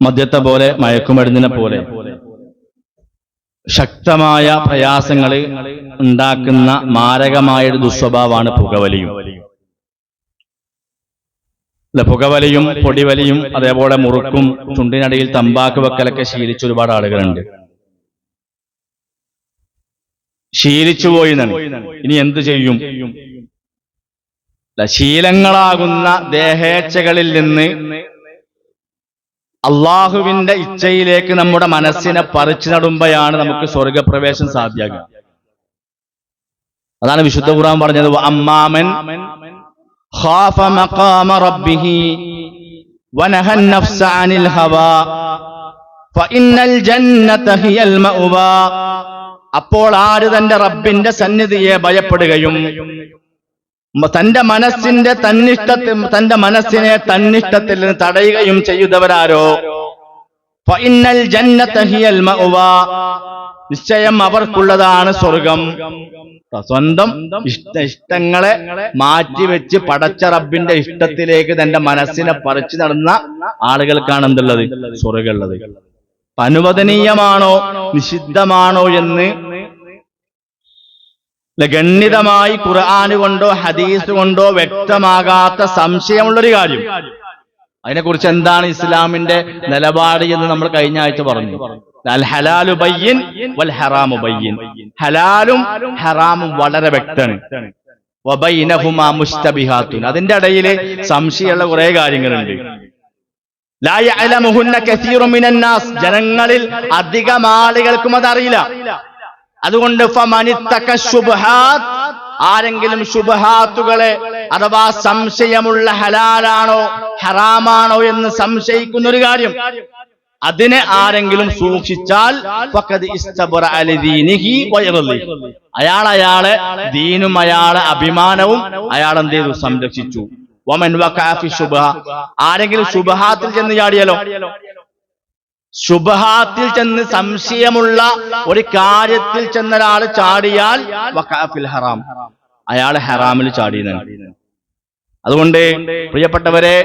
മദ്യത്തെ പോലെ മയക്കുമരുന്നിനെ പോലെ. ശക്തമായ പ്രയാസങ്ങൾ ഉണ്ടാക്കുന്ന മാരകമായ ഒരു ദുസ്വഭാവമാണ് പുകവലിയും. പുകവലിയും പൊടിവലിയും അതേപോലെ മുറുക്കും ചുണ്ടിനടിയിൽ തമ്പാക്ക് വെക്കലൊക്കെ ശീലിച്ച ഒരുപാട് ആളുകളുണ്ട്. ശീലിച്ചു പോയി ഇനി എന്ത് ചെയ്യും? ശീലങ്ങളാകുന്ന ദേഹേച്ഛകളിൽ നിന്ന് അള്ളാഹുവിന്റെ ഇച്ഛയിലേക്ക് നമ്മുടെ മനസ്സിനെ പറിച്ചു നടുമ്പോഴാണ് നമുക്ക് സ്വർഗപ്രവേശം സാധ്യമാകുക. അതാണ് വിശുദ്ധ ഖുർആൻ പറഞ്ഞത്. അമ്മാമൻ അപ്പോൾ ആര് തന്റെ റബ്ബിന്റെ സന്നിധിയെ ഭയപ്പെടുകയും തന്റെ മനസ്സിന്റെ തന്നിഷ്ടത്തിൽ തന്റെ മനസ്സിനെ തന്നിഷ്ടത്തിൽ നിന്ന് തടയുകയും ചെയ്യുന്നവരാരോ. നിശ്ചയം അവർക്കുള്ളതാണ് സ്വർഗം. സ്വന്തം ഇഷ്ട ഇഷ്ടങ്ങളെ മാറ്റിവെച്ച് പടച്ച റബ്ബിന്റെ ഇഷ്ടത്തിലേക്ക് തന്റെ മനസ്സിനെ പറിച്ചു നടന്ന ആളുകൾക്കാണ് എന്തുള്ളത്? സ്വർഗമുള്ളത് അനുവദനീയമാണോ നിഷിദ്ധമാണോ എന്ന് ഗണ്യതമായി ഖുർആന് കൊണ്ടോ ഹദീസ് കൊണ്ടോ വ്യക്തമാകാത്ത സംശയമുള്ളൊരു കാര്യം. അതിനെക്കുറിച്ച് എന്താണ് ഇസ്ലാമിന്റെ നിലപാട് എന്ന് നമ്മൾ കഴിഞ്ഞ ആഴ്ച പറഞ്ഞു. ഹലാലു ബയ്യൻ വൽ ഹറാമു ബയ്യൻ. ഹലാലും ഹറാമും വളരെ വ്യക്തമാണ്. അതിന്റെ ഇടയിൽ സംശയമുള്ള കുറെ കാര്യങ്ങളുണ്ട്. ജനങ്ങളിൽ അധികം ആളുകൾക്കും അതറിയില്ല. അതുകൊണ്ട് ആരെങ്കിലും ശുബഹാത്തുകളെ അഥവാ സംശയമുള്ള ഹലാലാണോ ഹറാമാണോ എന്ന് സംശയിക്കുന്ന ഒരു കാര്യം. അതിനെ ആരെങ്കിലും സൂക്ഷിച്ചാൽ. അയാൾ അയാളെ ദീനും അയാളെ അഭിമാനവും അയാൾ എന്ത് ചെയ്തു? സംരക്ഷിച്ചു. ആരെങ്കിലും ശുഭഹാത്തിൽ ചെന്ന് ചാടിയാലോ? ശുബഹാത്തിൽ ചെന്ന് സംശയമുള്ള ഒരു കാര്യത്തിൽ ചെന്ന ഒരാൾ ചാടിയാൽ ഹറാം. അയാൾ ഹറാമിൽ ചാടിയെന്നാണ്. അതുകൊണ്ട് പ്രിയപ്പെട്ടവരെ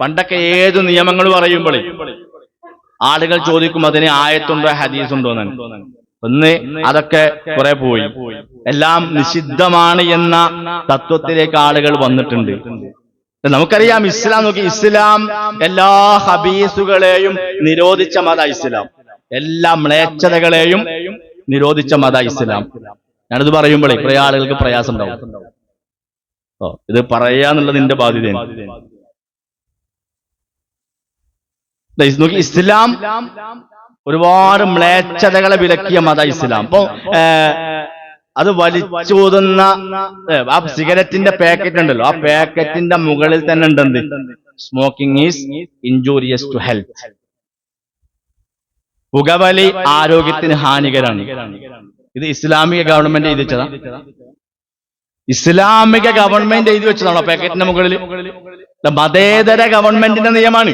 പണ്ടൊക്കെ ഏത് നിയമങ്ങൾ പറയുമ്പോൾ ആളുകൾ ചോദിക്കും അതിന് ആയത്തുണ്ടോ ഹദീസുണ്ടോ എന്നാണ്. ഒന്ന് അതൊക്കെ കുറെ പോയി. എല്ലാം നിഷിദ്ധമാണ് എന്ന തത്വത്തിലേക്ക് ആളുകൾ വന്നിട്ടുണ്ട്. നമുക്കറിയാം ഇസ്ലാം നോക്കി ഇസ്ലാം എല്ലാ ഹബീസുകളെയും നിരോധിച്ച മത ഇസ്ലാം. എല്ലാ മ്ലേച്ഛതകളെയും നിരോധിച്ച മത ഇസ്ലാം. ഞാനിത് പറയുമ്പോഴേ കുറെ ആളുകൾക്ക് പ്രയാസം ഉണ്ടാവും. ഓ ഇത് പറയാന്നുള്ളത് നിന്റെ ബാധ്യതയാണ്. നോക്കി ഇസ്ലാം ഒരുപാട് മ്ലേച്ഛതകളെ വിലക്കിയ മത ഇസ്ലാം. അപ്പൊ അത് വലിച്ചൂതുന്ന ആ സിഗരറ്റിന്റെ പാക്കറ്റ് ഉണ്ടല്ലോ. ആ പാക്കറ്റിന്റെ മുകളിൽ തന്നെ ഉണ്ടെന്ത്? Smoking is injurious to health പുകവലി ആരോഗ്യത്തിന് ഹാനികരാണ് ഇത് ഇസ്ലാമിക ഗവൺമെന്റ് എഴുതി വെച്ചതാ. ഇസ്ലാമിക ഗവൺമെന്റ് എഴുതി വെച്ചതാണോ പാക്കറ്റിന്റെ മുകളിൽ? മതേതര ഗവൺമെന്റിന്റെ നിയമമാണ്.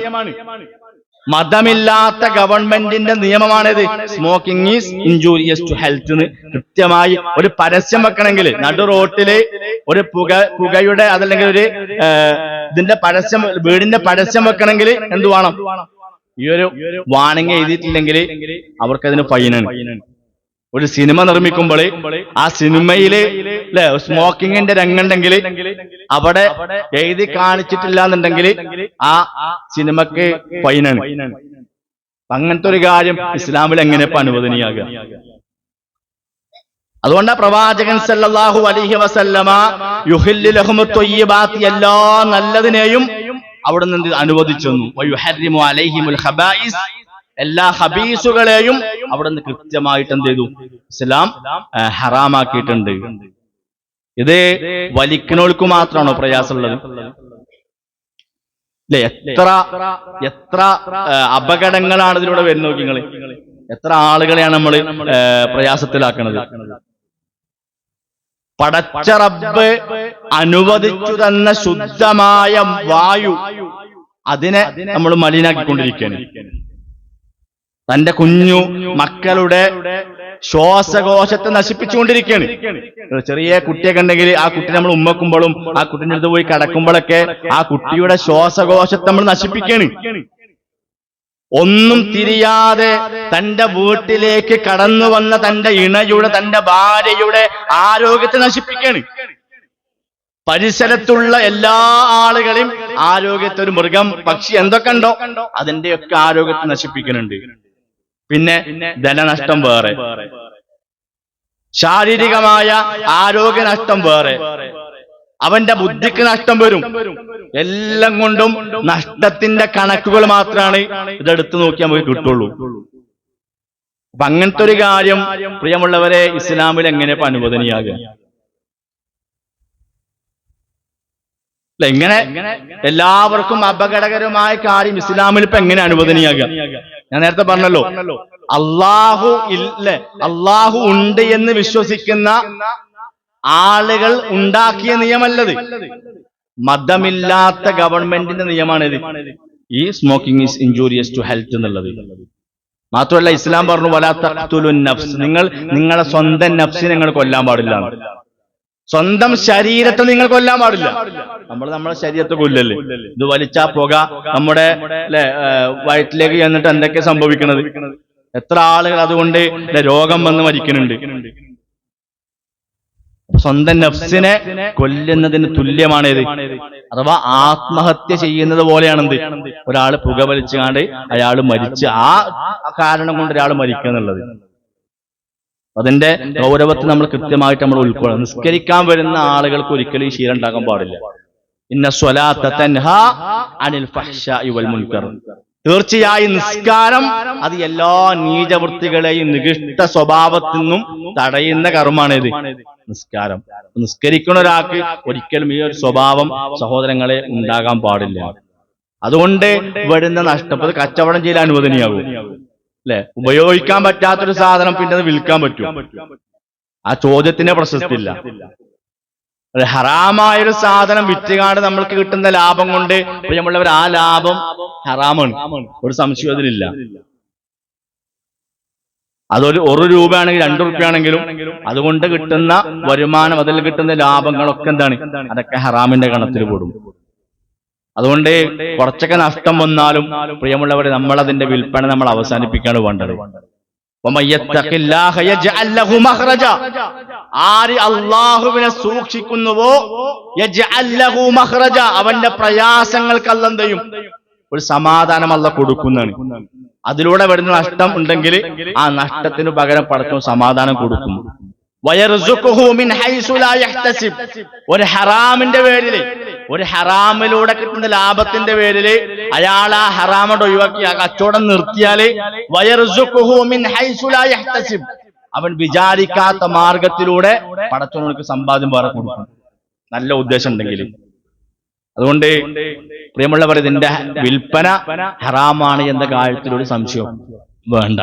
മതമില്ലാത്ത ഗവൺമെന്റിന്റെ നിയമമാണിത്. Smoking is injurious to health കൃത്യമായി ഒരു പരസ്യം വെക്കണമെങ്കിൽ നടു റോട്ടിൽ ഒരു പുക പുകയുടെ അതല്ലെങ്കിൽ ഒരു ഇതിന്റെ പരസ്യം വീടിന്റെ പരസ്യം വെക്കണമെങ്കിൽ എന്ത് വേണം? ഈ ഒരു വാണിംഗ് എഴുതിയിട്ടില്ലെങ്കിൽ അവർക്കതിന് ഫൈനാണ് ഒരു സിനിമ നിർമ്മിക്കുമ്പോൾ ആ സിനിമയിൽ അല്ലെ സ്മോക്കിങ്ങിന്റെ രംഗുണ്ടെങ്കിൽ അവിടെ എഴുതി കാണിച്ചിട്ടില്ല എന്നുണ്ടെങ്കിൽ ആ സിനിമക്ക് ഫൈനാണ്. അങ്ങനത്തെ ഒരു കാര്യം ഇസ്ലാമിൽ എങ്ങനെ അനുവദനീയാക അതുകൊണ്ട് പ്രവാചകൻ സല്ലല്ലാഹു അലൈഹി വസല്ലമ എല്ലാ നല്ലതിനെയും അവിടെ നിന്ന് അനുവദിച്ചു എല്ലാ ഹബീസുകളെയും അവിടെ നിന്ന് കൃത്യമായിട്ട് എന്ത് ചെയ്തു? ഇസ്ലാം ഹറാമാക്കിയിട്ടുണ്ട്. ഇത് വലിക്കണോൾക്ക് മാത്രമാണോ പ്രയാസമുള്ളത്? അല്ലെ എത്ര എത്ര അപകടങ്ങളാണ് ഇതിലൂടെ വരുന്നത് നോക്കി നിങ്ങൾ. എത്ര ആളുകളെയാണ് നമ്മൾ പ്രയാസത്തിലാക്കുന്നത് പടച്ച റബ്ബ് അനുവദിച്ചു തന്ന ശുദ്ധമായ വായു അതിനെ നമ്മൾ മലിനാക്കിക്കൊണ്ടിരിക്കുകയാണ്. തന്റെ കുഞ്ഞു മക്കളുടെ ശ്വാസകോശത്തെ നശിപ്പിച്ചുകൊണ്ടിരിക്കുകയാണ്. ചെറിയ കുട്ടിയൊക്കെ ഉണ്ടെങ്കിൽ ആ കുട്ടി നമ്മൾ ഉമ്മക്കുമ്പോഴും ആ കുട്ടിന്റെ അടുത്ത് പോയി കിടക്കുമ്പോഴൊക്കെ ആ കുട്ടിയുടെ ശ്വാസകോശത്തെ നമ്മൾ നശിപ്പിക്കുകയാണ്. ഒന്നും തിരിയാതെ തന്റെ വീട്ടിലേക്ക് കടന്നു വന്ന തന്റെ ഇണയുടെ തന്റെ ഭാര്യയുടെ ആരോഗ്യത്തെ നശിപ്പിക്കുകയാണ്. പരിസരത്തുള്ള എല്ലാ ആളുകളെയും ആരോഗ്യത്തെ ഒരു മൃഗം പക്ഷി എന്തൊക്കെ ഉണ്ടോ അതിന്റെയൊക്കെ ആരോഗ്യത്തെ നശിപ്പിക്കുന്നുണ്ട്. പിന്നെ ധനനഷ്ടം വേറെ. ശാരീരികമായ ആരോഗ്യ നഷ്ടം വേറെ. അവന്റെ ബുദ്ധിക്ക് നഷ്ടം വരും. എല്ലാം കൊണ്ടും നഷ്ടത്തിന്റെ കണക്കുകൾ മാത്രമാണ് ഇതെടുത്തു നോക്കിയാൽ നമുക്ക് കിട്ടുള്ളൂ. അപ്പൊ അങ്ങനത്തെ ഒരു കാര്യം പ്രിയമുള്ളവരെ ഇസ്ലാമിൽ എങ്ങനെ അനുവദനീയാകുക ഇങ്ങനെ എല്ലാവർക്കും അപകടകരമായ കാര്യം ഇസ്ലാമിൽ ഇപ്പൊ എങ്ങനെ അനുവദനീയാകുക ഞാൻ നേരത്തെ പറഞ്ഞല്ലോ അള്ളാഹു ഇല്ലേ അള്ളാഹു ഉണ്ട് എന്ന് വിശ്വസിക്കുന്ന ആളുകൾ ഉണ്ടാക്കിയ നിയമല്ലത്. മതമില്ലാത്ത ഗവൺമെന്റിന്റെ നിയമാണിത് ഈ smoking is injurious to health എന്നുള്ളത്. മാത്രമല്ല ഇസ്ലാം പറഞ്ഞു വലാത്തുലു നഫ്സ്. നിങ്ങൾ നിങ്ങളെ സ്വന്തം നഫ്സിനെ നിങ്ങൾ കൊല്ലാൻ പാടില്ല. സ്വന്തം ശരീരത്തെ നിങ്ങൾ കൊല്ലാൻ പാടില്ല. നമ്മൾ നമ്മുടെ ശരീരത്തെ കൊല്ലല്ലേ? ഇത് വലിച്ചാ പുക നമ്മുടെ അല്ലെ വയറ്റിലേക്ക് ചെന്നിട്ട് എന്തൊക്കെ സംഭവിക്കുന്നത് എത്ര ആളുകൾ അതുകൊണ്ട് രോഗം വന്ന് മരിക്കുന്നുണ്ട്? സ്വന്തം നഫ്സിനെ കൊല്ലുന്നതിന് തുല്യമാണ് ഇത് അഥവാ ആത്മഹത്യ ചെയ്യുന്നത് പോലെയാണെന്ത്? ഒരാൾ പുക വലിച്ചുകാണ്ട് അയാൾ മരിച്ച് ആ കാരണം കൊണ്ട് ഒരാൾ മരിക്കുക എന്നുള്ളത് അതിന്റെ ഗൗരവത്തെ നമ്മൾ കൃത്യമായിട്ട് നമ്മൾ ഉൾക്കൊള്ളുക നിസ്കരിക്കാൻ വരുന്ന ആളുകൾക്ക് ഒരിക്കലും ഈ ശീലം ഉണ്ടാകാൻ പാടില്ല. ഇന്ന അനിൽ മുൻകർ. തീർച്ചയായും നിസ്കാരം അത് എല്ലാ നീചവൃത്തികളെയും നികിഷ്ട സ്വഭാവത്തിൽ നിന്നും തടയുന്ന കർമ്മമാണിത് നിസ്കാരം. നിസ്കരിക്കുന്ന ഒരാൾക്ക് ഒരിക്കലും ഈ ഒരു സ്വഭാവം സഹോദരങ്ങളെ ഉണ്ടാകാൻ പാടില്ല. അതുകൊണ്ട് വരുന്ന നഷ്ടം ഇപ്പൊ കച്ചവടം ചെയ്യാൻ അനുവദനീയാകും. അല്ലെ ഉപയോഗിക്കാൻ പറ്റാത്തൊരു സാധനം പിന്നെ അത് വിൽക്കാൻ പറ്റും ആ ചോദ്യത്തിന്റെ പ്രശസ്തി ഇല്ല ഹറാമായൊരു സാധനം വിറ്റുകാണ്ട് നമ്മൾക്ക് കിട്ടുന്ന ലാഭം കൊണ്ട് നമ്മളവർ ആ ലാഭം ഹറാമാണ്. ഒരു സംശയം അതിലില്ല. അതൊരു ഒരു രൂപയാണെങ്കിൽ രണ്ടു രൂപയാണെങ്കിലും അതുകൊണ്ട് കിട്ടുന്ന വരുമാനം അതിൽ കിട്ടുന്ന ലാഭങ്ങളൊക്കെ എന്താണ്? അതൊക്കെ ഹറാമിന്റെ കണത്തിൽ കൂടും. അതുകൊണ്ട് കുറച്ചൊക്കെ നഷ്ടം വന്നാലും പ്രിയമുള്ളവരെ നമ്മൾ അതിന്റെ വിൽപ്പന നമ്മൾ അവസാനിപ്പിക്കാണ് വേണ്ടത്. സൂക്ഷിക്കുന്നുവോ? അവന്റെ പ്രയാസങ്ങൾക്ക് അല്ലെന്തെയും ഒരു സമാധാനം അല്ല കൊടുക്കുന്നതാണ്. അതിലൂടെ വരുന്ന നഷ്ടം ഉണ്ടെങ്കിൽ ആ നഷ്ടത്തിന് പകരം പടച്ചോ സമാധാനം കൊടുക്കും. ഒരു ഹറാമിന്റെ പേരിൽ ഒരു ഹറാമിലൂടെ കിട്ടുന്ന ലാഭത്തിന്റെ പേരിൽ അയാൾ ആ ഹറാമോട് ഒഴിവാക്കി ആ കച്ചവടം നിർത്തിയാൽ. അവൻ വിചാരിക്കാത്ത മാർഗത്തിലൂടെ പടച്ചവനക്ക് സമ്പാദ്യം വേറെ കൊടുക്കും. നല്ല ഉദ്ദേശം ഉണ്ടെങ്കിൽ അതുകൊണ്ട് പ്രിയമുള്ളവർ ഇതിന്റെ വിൽപ്പന ഹറാമാണ് എന്ന കാര്യത്തിലൊരു സംശയം വേണ്ട.